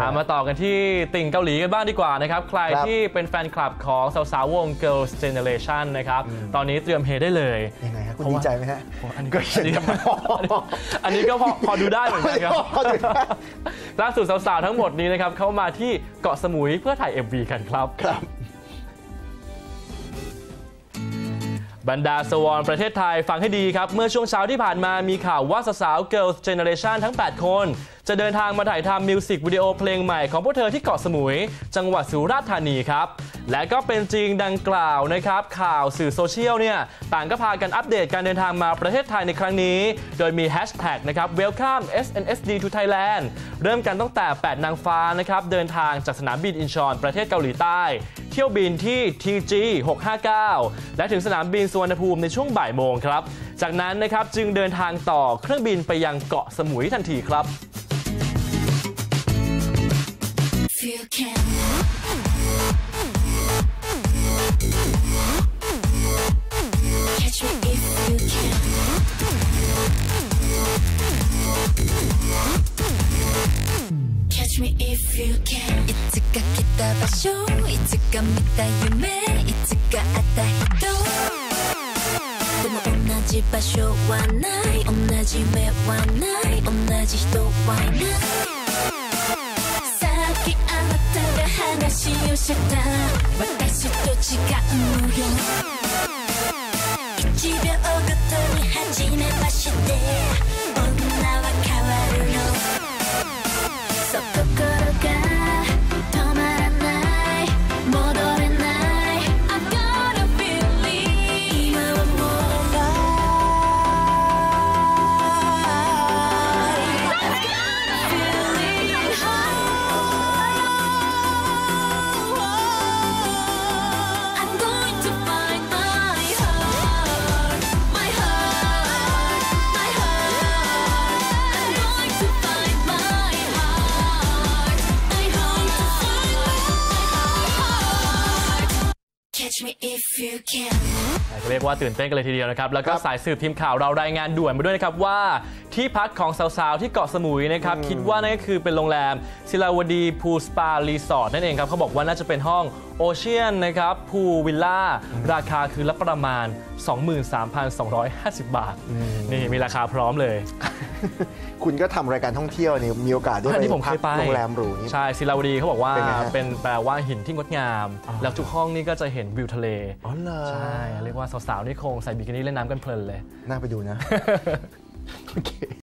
อะมาต่อกันที่ติ่งเกาหลีกันบ้างดีกว่านะครับ ใครครับที่เป็นแฟนคลับของสาวๆวง Girls Generation นะครับ ตอนนี้เตรียมเฮได้เลยยังไงฮะคุณเพราะดีว่าใจไหมฮะอันนี้ก็เขียนอันนี้กันมาอันนี้ก็พอพอดูได้เหมือนกันครับพอดูได้ล่าสุดสาวๆทั้งหมดนี้นะครับเข้ามาที่เกาะสมุยเพื่อถ่าย MV กันครับครับ บรรดาสวอนประเทศไทยฟังให้ดีครับ เมื่อช่วงเช้าที่ผ่านมามีข่าวว่าสาวๆ Girls Generation ทั้ง 8 คน จะเดินทางมาถ่ายทำมิวสิกวิดีโอเพลงใหม่ของพวกเธอที่เกาะสมุย จังหวัดสุราษฎร์ธานีครับ และก็เป็นจริงดังกล่าวนะครับ ข่าวสื่อโซเชียลเนี่ยต่างก็พากันอัปเดตการเดินทางมาประเทศไทยในครั้งนี้ โดยมีแฮชแท็กนะครับ Welcome SNSD to Thailand เริ่มกันตั้งแต่ 8 นางฟ้านะครับเดินทางจากสนามบินอินชอนประเทศเกาหลีใต้ เที่ยวบินที่ TG 659 และถึงสนามบินสุวรรณภูมิในช่วงบ่ายโมงครับ จากนั้นนะครับจึงเดินทางต่อเครื่องบินไปยังเกาะสมุยทันทีครับ If you can me if you can. いつか来た場所いつか見た夢いつか会った人。でも同じ場所はない同じ目はない同じ人はいない。さっきあなたが話をした。私と違うのよ。 เรียกว่าตื่นเต้นกันเลยทีเดียวนะครับ แล้วก็ครับสายสืบทีมข่าวเรารายงานด่วนมาด้วยนะครับว่า ที่พักของสาวๆ ที่เกาะสมุยนะครับ คิดว่านั่นก็คือเป็นโรงแรมศิลาวดีพูสปารีสอร์ทนั่นเองครับเขาบอกว่าน่าจะเป็นห้องโอเชียนนะครับพูวิลล่า ราคาคือละประมาณ 23,250 บาท นี่มีราคาพร้อมเลย คุณก็ทำรายการท่องเที่ยวนี่มีโอกาสได้อันไปนี้ผมเคพักยไปโรงแรมหรูนี่ ใช่ศิลาวดีเขาบอกว่าเป็นไงฮะเป็นแปลว่าหินที่งดงาม แล้วทุกห้องนี่ก็จะเห็นวิวทะเลอ๋อเหรอใช่ เรียกว่าสาวๆ นี่คงใส่บิกินี่เล่นน้ำกันเพลินเลย น่าไปดูนะ โอเค